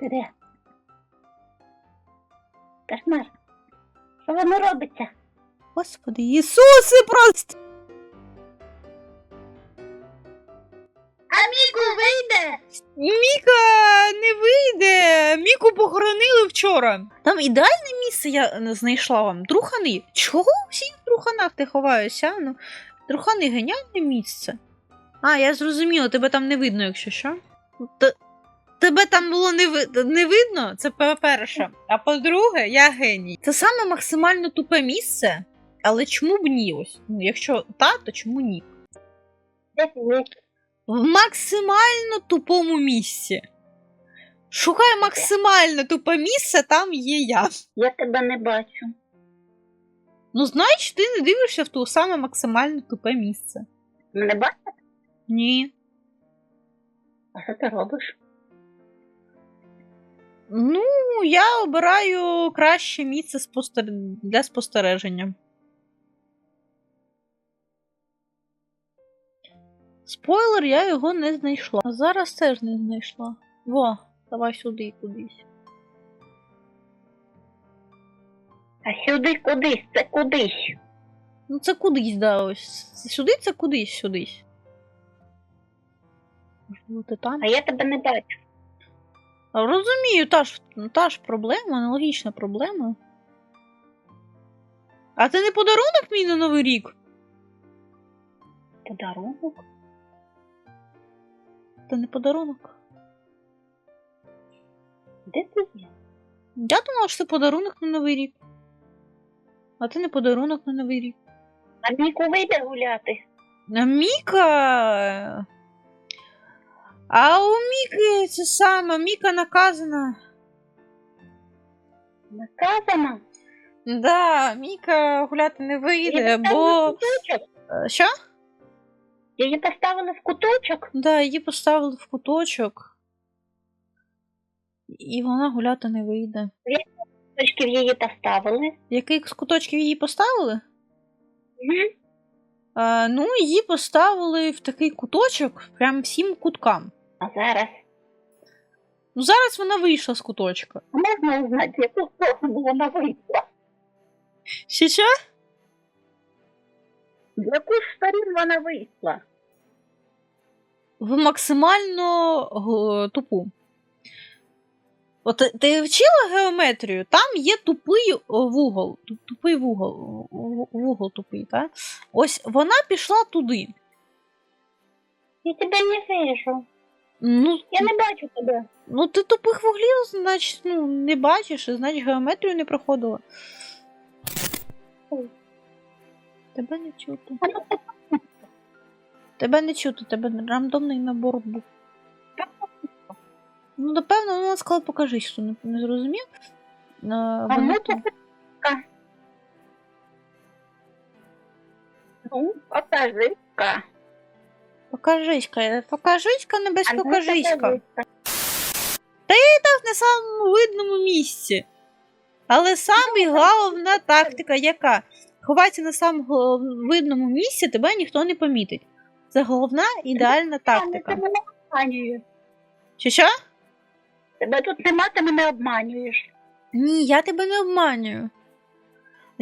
Ти? Кошмар. Що воно робиться? Господи, Ісусе просто! А Міку вийде! Міка не вийде. Міку похоронили вчора. Там ідеальне місце я е, знайшла вам. Трухани. Чого всі в труханах ти ховаєшся? Ну, трухани геніальне місце. А, я зрозуміла, тебе там не видно, якщо що. Т- Тебе там було не, ви... не видно, це по-перше. А по-друге, я геній. Це саме максимально тупе місце, але чому б ні? Ось? Ну, якщо та, то чому ні? В максимально тупому місці. Шукай максимально тупе місце, там є я. Я тебе не бачу. Ну, значить, ти не дивишся в ту саме максимально тупе місце. Мене бачиш? Ні. А що ти робиш? Ну, я обираю краще місце спостер... для спостереження. Спойлер, я його не знайшла. А зараз теж не знайшла. Во, давай сюди кудись. А сюди кудись, це кудись. Ну, це кудись, да, ось. Сюди це кудись, сюдись. Можливо, ти там? А я тебе не бачу. Розумію, та ж, та ж проблема, аналогічна проблема. А це не подарунок мій на Новий рік? Подарунок? Це не подарунок. Де ти є? Я думала, що це подарунок на Новий рік. А це не подарунок на Новий рік. А Міку вийде гуляти? А Міка. А у Міки це саме, Міка наказана. Наказано? Да, Міка гуляти не вийде, бо. в? Е, Що? Її поставили в куточок? Да, її поставили в куточок. І вона гуляти не вийде. Куточків її поставили. Який з куточків її поставили? Угу. А, ну, її поставили в такий куточок, прям всім куткам. А зараз? Ну, зараз вона вийшла з куточка. А можна узнати, в яку сторону вона вийшла? Ще що? В яку ж сторін вона вийшла? В максимально г- тупу. От ти- ти вчила геометрію? Там є тупий о, вугол. Ту- Тупий вугол. Ву- Вугол тупий, так? Ось вона пішла туди. Я тебе не вижу. Ну, Я не бачу тебе. ну ти тупих вуглів, значить, ну, не бачиш, і значить геометрію не проходила. Ой. Тебе не чути. Ну, Тебе не чути, тебе рандомний набор був. Ну, напевно, вона сказала, покажи, що не, не зрозумів. А, А ну тут- покажи. Ну, покажи-ка. Покажись-ка, покажись-ка, не без А ну, покажись-ка. покажи-ка. Так на самому видному місці. Але саме головна тактика яка? Ховатися на самому видному місці, тебе ніхто не помітить. Це головна ідеальна Та, ну, тактика. Ти мене обманюєш. Чи що? Тебе тут нема, ти мене обманюєш. Ні, я тебе не обманюю.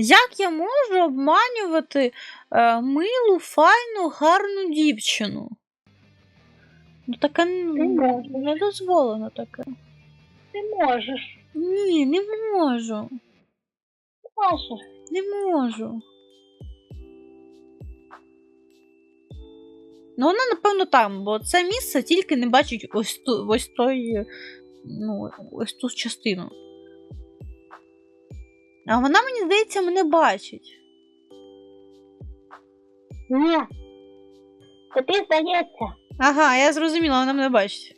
Як я можу обманювати е, милу, файну, гарну дівчину? Ну таке н- Ти можеш. не дозволено таке. Ти можеш. Ні, не можу. Можеш. Не можу. Ну, вона, напевно, там, бо це місце тільки не бачить ось ту, ось той, ну, ось ту частину. А вона, мені здається, мене бачить. Ні. Тобі здається. Ага, я зрозуміла, вона мене бачить.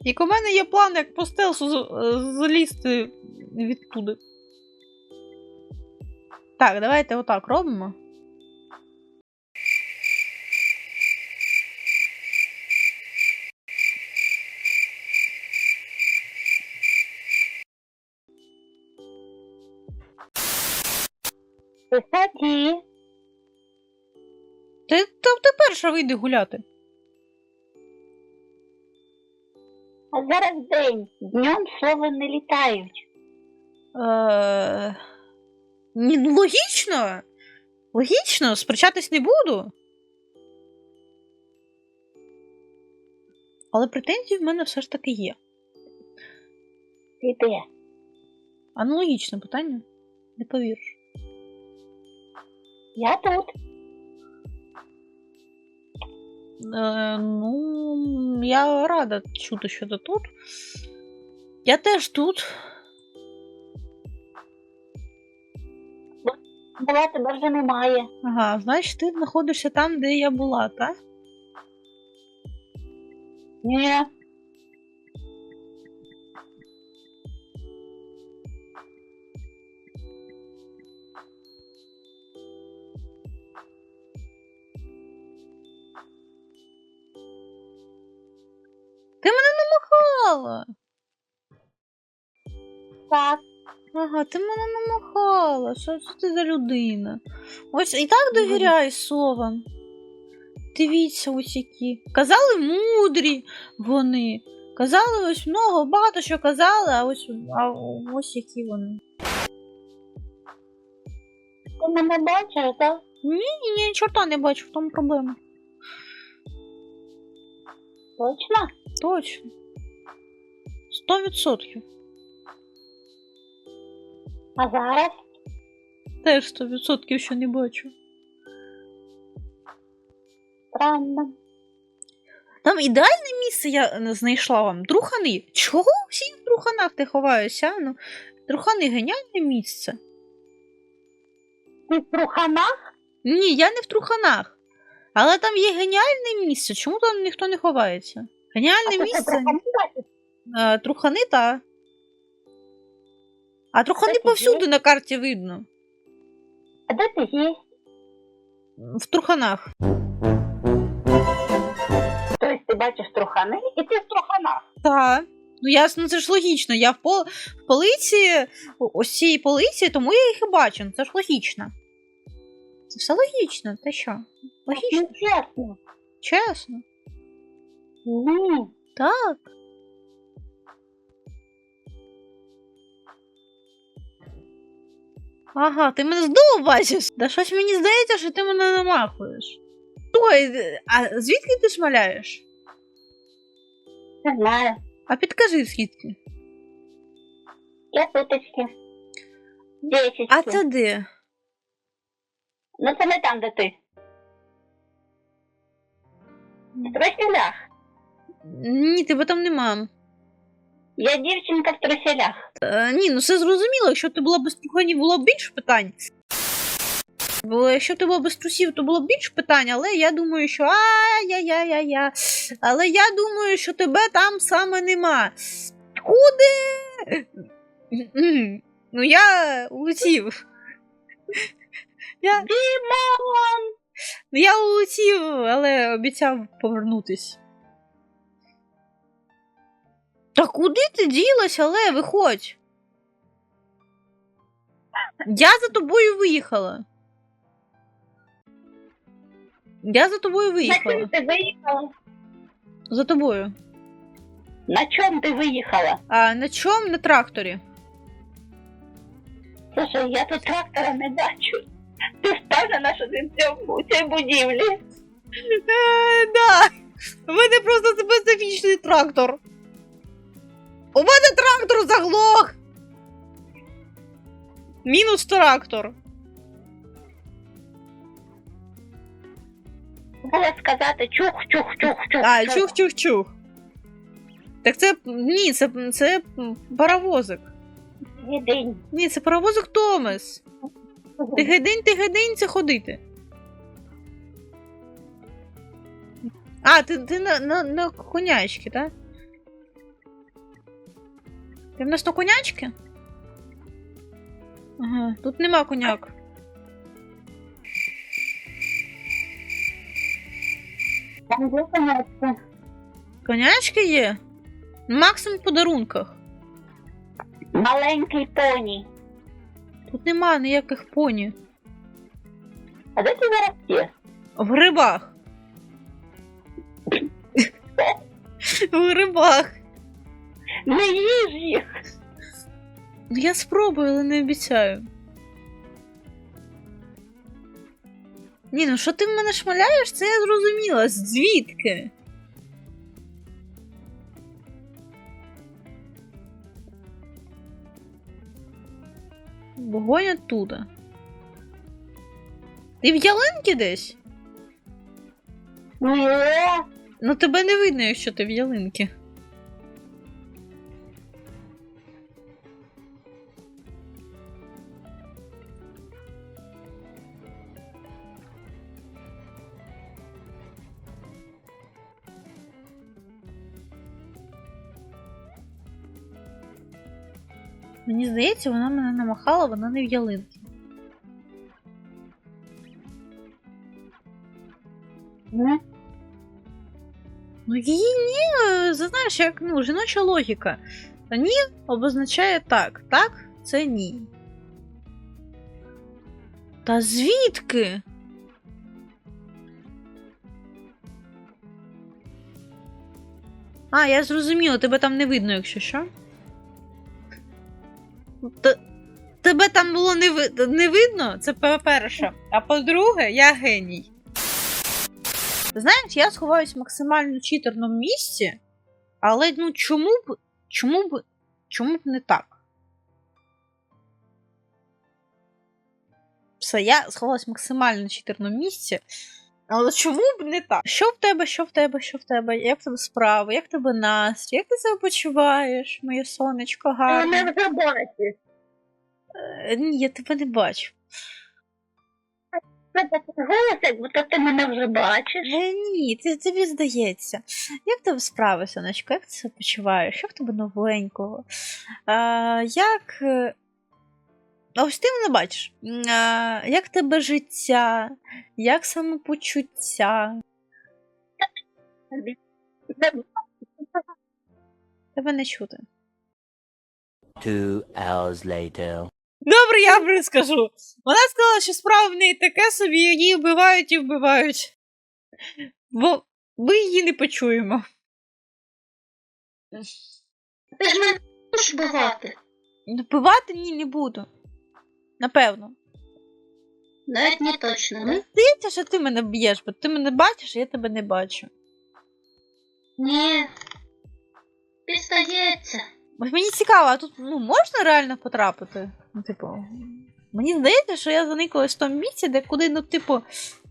Як у мене є план, як по стелсу з- залізти відтуди. Так, давайте отак робимо. Висоті. Ти, ти, ти перша вийди гуляти. А зараз день. Днем сови не літають. Е... Ні, ну логічно. Логічно, сперечатись не буду. Але претензії в мене все ж таки є. Ти де? Аналогічне питання. Не повіриш. Я тут. Е, ну, я рада чути, що ти тут. Я теж тут. Була тебе вже немає. Ага, значить, ти знаходишся там, де я була, так? Ні. Намахала. Так. Ага, ти мене намахала. Що це ти за людина? Ось і так довіряй совам. Дивіться ось які. Казали мудрі вони. Казали ось много, багато що казали, а ось, а ось які вони. Ти мене бачиш, так? Ні, ні, ні, чорта не бачу, в тому проблема. Точно? Точно. Сто відсотків. А зараз? Теж сто відсотків, що не бачу. Странно. Там ідеальне місце я е, знайшла вам. Трухани. Чого всі в труханах ти ховаєшся? Ну, трухани геніальне місце. Ти в труханах? Ні, я не в труханах. Але там є геніальне місце. Чому там ніхто не ховається? Геніальне А місце. бачиш? Е, трухани, та. А трухани ти повсюди є? на карті видно. А де ти є? В труханах. Тобто ти бачиш трухани і ти в труханах. Так. Ну ясно, це ж логічно. Я в, пол... в полиці, ось цієї полиці, тому я їх і бачу. Ну, Це ж логічно. Це все логічно, та що? Логічно, Ну, чесно. чесно. Ні. Так. Ага, ти мене знову бачиш. Да щось мені здається, що ти мене намахуєш. Слухай, а звідки ти шмаляєш? Не знаю. А підкажи звідки. Я туточки. Десять. А це де? Ну це не там, де ти. В труселях. Ні, тебе там нема. Я дівчинка в труселях. Е, ні, ну все зрозуміло, якщо ти була без труханів, було б більше питань. Бо якщо ти була без трусів, то було б більше питань, але я думаю, що ай-яй-яй-яй. Але я думаю, що тебе там саме нема. Куди? Ну я улетів. Я, Дімон! я улетів, але обіцяв повернутись. Та куди ти ділась, але виходь. Я за тобою виїхала. Я за тобою На виїхала. чому ти виїхала? За тобою. На чому ти виїхала? А на чому? На тракторі. Слушай, я тут трактора не бачу. Ти впевнена, що ти в цьому у цій будівлі? Е, да. У мене просто специфічний трактор. У мене трактор заглох. Мінус трактор. Було сказати чух-чух-чух-чух. А, чух-чух-чух. Так це. Ні, це, це паровозик. Єдинь. Ні, це паровозик Томас. Тигединь, тигединь це ходити. А, ти, ти на, на, на конячки, так? Ти в нас на конячки? Ага, тут нема коняк. Там зупиниться. Конячки є? Максимум в подарунках. Маленький поні. Тут нема ніяких поні. А де ти зараз є? В грибах. В грибах. Не їж їх. Я спробую, але не обіцяю. Ні, ну що ти в мене шмаляєш, це я зрозуміла. Звідки? Вогонь оттуда. Ти в ялинки десь? Ну тебе не видно, якщо ти в ялинки. Мені здається, вона мене намахала, вона не в ялинки. Ні. Ну, її ні, знаєш, як ну, жіноча логіка. Та ні обозначає так. Так, це ні. Та звідки? А, я зрозуміла, тебе там не видно, якщо що. Т- Тебе там було не, ви... не видно, це по-перше. А по-друге, я геній. Знаєш, я сховаюсь в максимально читерному місці, але ну чому б. Чому б. Чому б не так? Все, я сховалась в максимально читерному місці. Але чому б не так? Що в тебе, що в тебе, що в тебе? Як тебе справи? Як тебе настрій? Як ти себе почуваєш, моє сонечко гарне? Мене вже бачиш. Е, Ні, я тебе не бачу. Голос, як будто ти мене вже бачиш. Е, ні, це тобі здається. Як тебе справи, сонечко? Як ти себе почуваєш? Що в тебе новенького? А, як. А ось ти мене бачиш. А, як тебе життя? Як самопочуття? Тебе не чути. Two hours later. Добре, я вам скажу. Вона сказала, що справа в неї таке собі, її вбивають і вбивають. Бо ми її не почуємо. Ти ж мене будеш бувати. Вбивати ні не буду. Напевно. Навіть не точно, Мені здається, що ти мене б'єш, бо ти мене бачиш, а я тебе не бачу. Ні. Підстається. Ось мені цікаво, а тут ну, можна реально потрапити? Ну, типу, мені здається, що я заникалась в тому місці, де куди, ну, типу,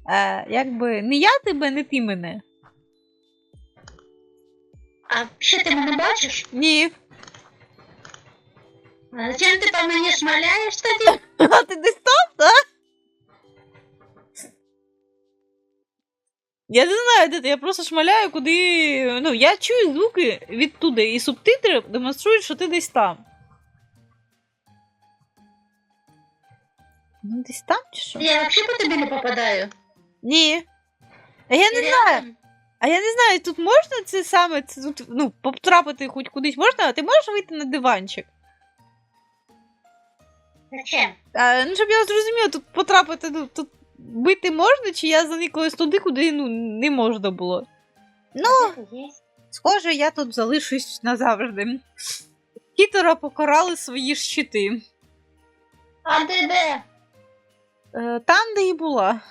е, якби не я тебе, не ти мене. А що ти мене бачиш? Ні. А зачем ти по мені шмаляєш тоді? А ти десь там, так? Я не знаю, де ти, я просто шмаляю, куди. Ну, я чую звуки відтуди, і субтитри демонструють, що ти десь там. Ну, десь там чи що? Я взагалі по тобі не попадаю. Ні. А я не знаю. А я не знаю, тут можна це саме це тут, ну, потрапити хоч кудись можна, а ти можеш вийти на диванчик? Зачем? А, ну, щоб я зрозуміла, тут потрапити, ну, тут бити можна, чи я заникалась туди, куди ну, не можна було. Ну, схоже, я тут залишусь назавжди. Кітера покарали свої щити. А ти де? Е, там, де і була.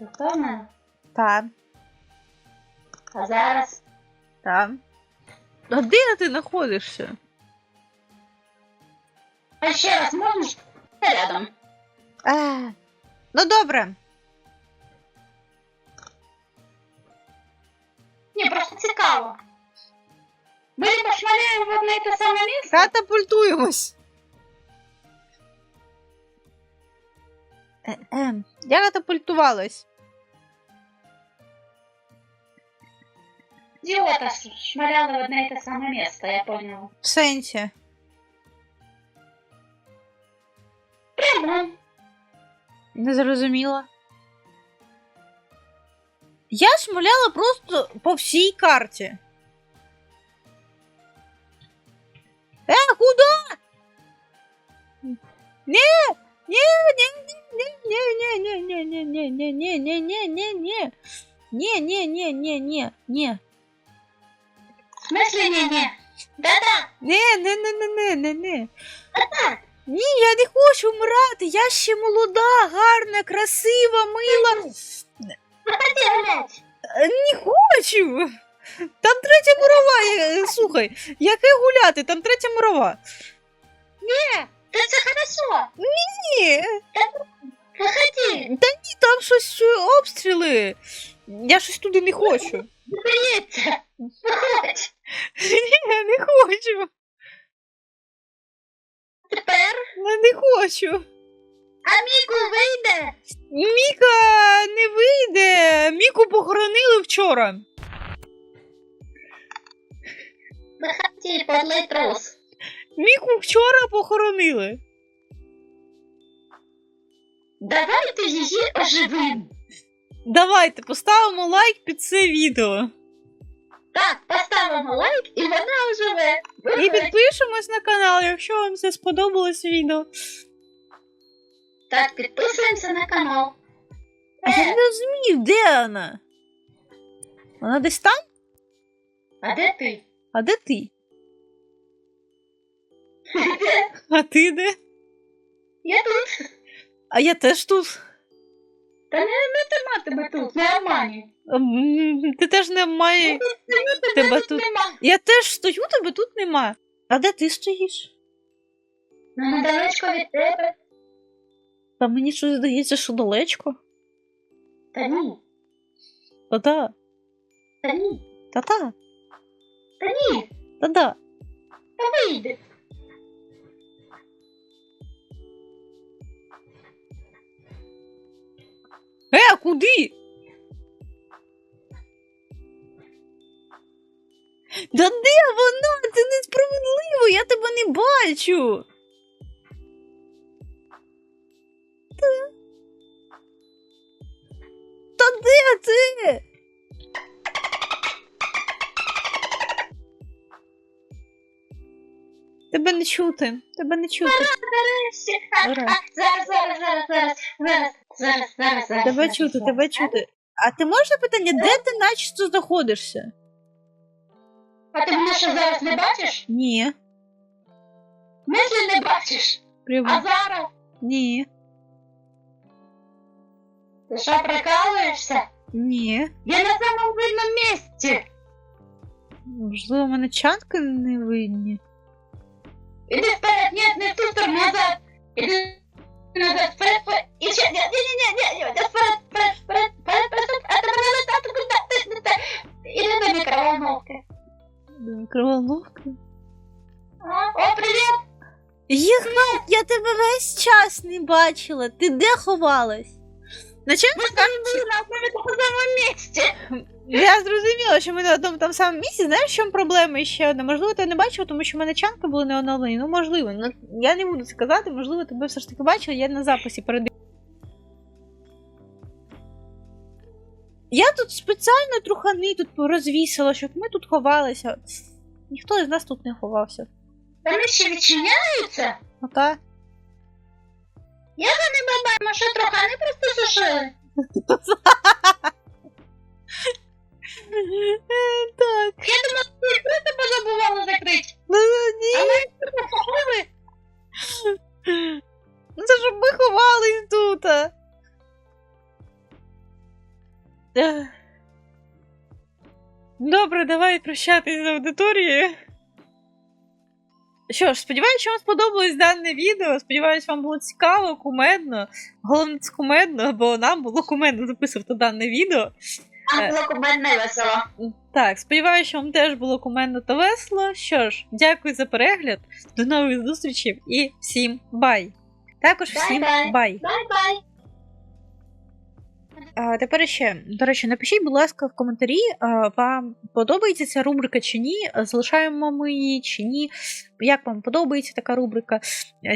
Впевнена? Там, А зараз? там. А де ти знаходишся? А ще раз можеш? Ти рядом. Е, ну добре. Ні, просто цікаво. Ми либо шмаляємо в одне і те саме місце. Катапультуємось. Е, е, я катапультувалась. Діота шмаляли в одне і те саме місце, я поняла. В сенсі. Прямо. Не зрозуміла. Я шмаляла просто по всій карті. Е, куди? Ні! Ні, ні, ні, ні, ні, ні, ні, ні, ні, ні, ні, ні, ні, ні, ні. Ні, ні, ні, ні, ні, ні. В смысле не-не? Да-да. Не, не, не, не, не, не, не. Да-да. Ні, я не хочу вмирати. Я ще молода, гарна, красива, мила. Е, Не хочу. Там третя мирова. я- Слухай, яке гуляти? Там третя мирова. Да все хорошо. Ні, Выходи. там щось е, обстріли. Я щось туди не хочу. Боится. Не хочу. Аміку вийде. Міка не вийде. Міку похоронили вчора. Трус. Міку вчора похоронили. Давайте її оживим. Давайте поставимо лайк під це відео. Так, поставимо лайк і вона оживе. І підпишемось на канал, якщо вам це сподобалось відео. Так, підписуємося на канал. А я не розумію, де вона? Вона десь там? А де ти? А де ти? А ти де? Я тут. А я теж тут. Та не, не тема тебе тут, не. М, Ти теж не має. Тебе тут. Нема. Я теж стою, тебе тут нема. А де ти стоїш? Ну, недалечко від тебе. Та мені щось здається, що далечко. Та ні. Та-да, Та ні. та-та, Та ні. та-да. Та вийде. Е, куди? Да де вона? Це несправедливо, я тебе не бачу. Та, Та де ти? Тебе не чути, тебе не чути. Зараз, зараз, зараз, зараз, зараз, зараз, зараз, зараз. Тебе чути, тебе чути. А ти можеш запитання, де ти начебто знаходишся? А ти мене що зараз не бачиш? Ні. Мислі не бачиш. Прямо. А зараз? Ні. Ти що, прикалуєшся? Ні. Я на самому видному місці. Можливо, мене чанки не видні. Іди вперед, ні, не в ту сторону, назад. Іди назад, вперед, вперед. І ще, ні, ні, ні, ні, ні, ні, вперед, вперед, вперед, вперед, вперед, а тебе не летати, куди, не те. Іди до мікроволновки. А, О, привіт. Єгнат, я тебе весь час не бачила. Ти де ховалась? Начальник Ми з були на одному самому місці. Я зрозуміла, що ми на одному там самому місці. Знаєш, в чому проблема ще одна? Можливо, ти не бачила, тому що в мене чанки були не оновлені. Ну, можливо. Ну, я не буду сказати, можливо, тебе все ж таки бачила, я на записі перед. Я тут спеціально трухани тут розвісила, щоб ми тут ховалися. Ніхто із нас тут не ховався. Вони ще відчиняються. Ота. Ми бачимо, що трохи не просто сушили. Так. Я думала, ти просто позабувала закрити. Ну ні. А ми сушили. Ну, Це щоб ми ховались тут. Добре, давай прощатись з аудиторією. Що ж, сподіваюся, що вам сподобалось дане відео. Сподіваюсь, вам було цікаво, кумедно. Головне, це кумедно, бо нам було кумедно записувати дане відео. А було кумедно і весело. Так, сподіваюся, що вам теж було кумедно та весело. Що ж, дякую за перегляд. До нових зустрічей і всім бай! Також всім бай! Бай-бай. Тепер ще, до речі, напишіть, будь ласка, в коментарі, вам подобається ця рубрика чи ні, залишаємо ми її чи ні, як вам подобається така рубрика,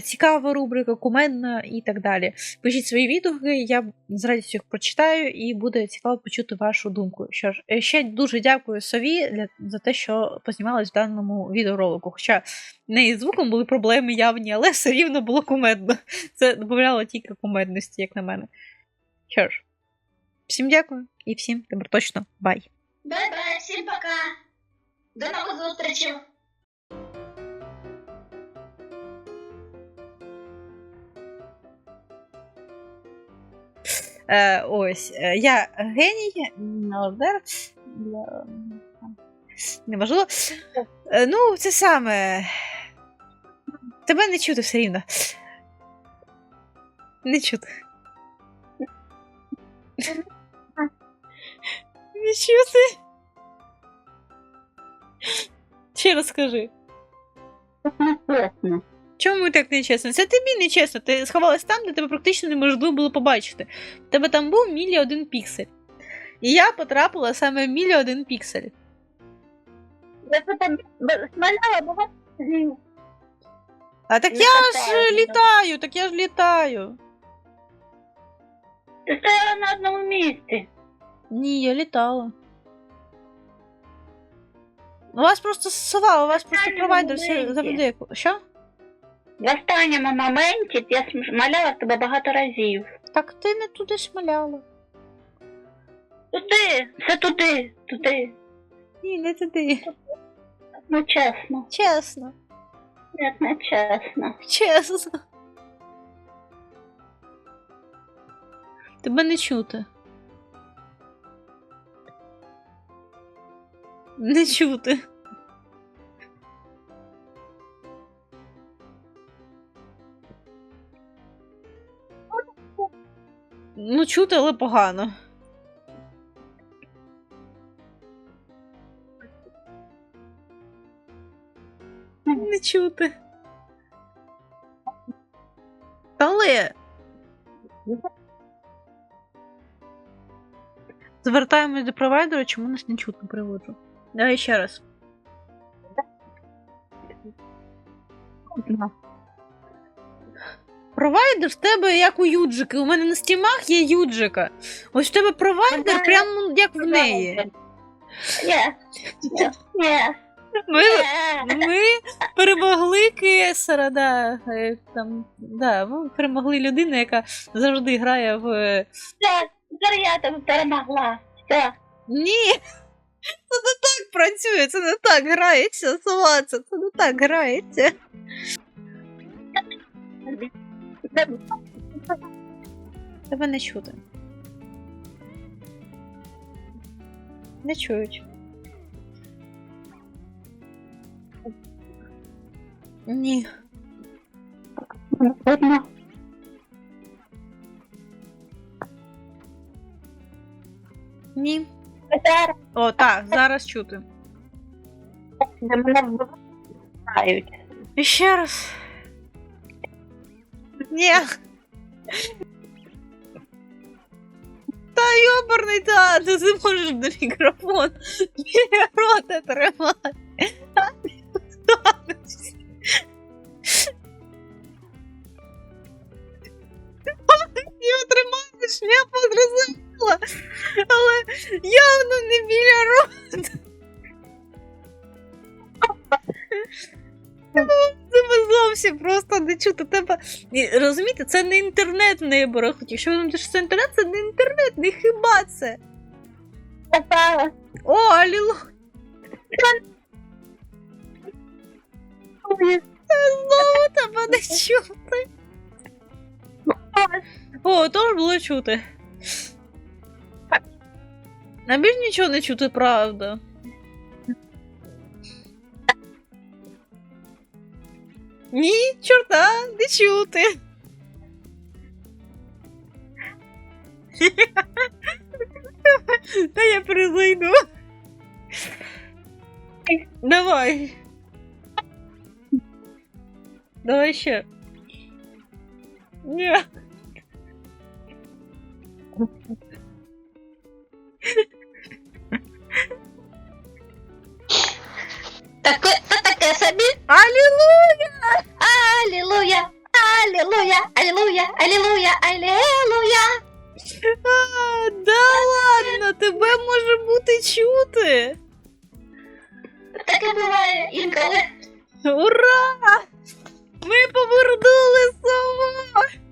цікава рубрика, кумедна і так далі. Пишіть свої відгуки, я з радістю їх прочитаю і буде цікаво почути вашу думку. Що ж, е, ще дуже дякую Сові для, за те, що познімалась в даному відеоролику. Хоча в неї з звуком були проблеми явні, але все рівно було кумедно. Це додавало тільки кумедності, як на мене. Що ж. Всім дякую і всім тепер точно бай. Бай-бай, всім пока. До нових зустрічей. Е, ось, е, я геній, мелодер. для- Неважливо. Е, ну, це саме. Тебе не чути все рівно. Не чути. Не чути. Ще раз скажи. Чесно. Чому так нечесно? Це тобі нечесно. Ти сховалась там, де тебе практично неможливо було побачити. У тебе там був мілі один піксель. І я потрапила саме в мілі один піксель. Смаляла. А так я ж е, літаю, так я ж літаю. Ти стояла на одному місці. Ні, я літала. У вас просто сова, у вас просто провайдер завжди. Що? В останньому моменті я смаляла тебе багато разів. Так ти не туди шмаляла. Туди, все туди, туди. Ні, не туди. Ну чесно, Чесно. Ні, не чесно. Чесно. Тебе не чути. Не чути. Ну, чути, але погано. Не чути. Але. Звертаємось до провайдера, чому нас не чутно приводжу. Давай ще раз. Провайдер в тебе як у Юджики. У мене на стімах є Юджика. Ось в тебе провайдер Ага. прямо як в неї. Ми, ми перемогли Кесара, да. е, Там, да, ми перемогли людину, яка завжди грає в. е, Все, зараз я тебе перемогла. Все. Ні! Це не так працює, це не так грається, сова, це, не так грається. Тебе не чути. Не чують. Ні. Ні. Зараз О, так, зараз чути. мене вбивають. І ще раз. Ні. Та йоберний та, ти не можеш до мікрофон біля рота тримати. Його тримаєш, я подрозуміла, але явно не біля рота. Тебе зовсім просто не чути. Тебе розумієте, це не інтернет в нейборах. Якщо ви думаєте, що це інтернет, це не інтернет, не хіба це. Попала. О, алілу. Знову тебе не чути. О, то ж було чути. А більш нічого не чути, правда. Ні, чорта, не чути. Та я перезайду. Давай. Давай ще. Ні. Таке, це таке собі. Алілуя! Алілуя, алілуя, алілуя, алілуя, алілуя. А, да ладно, тебе може бути чути. Таке буває інколи. Ура! Ми повернули сову!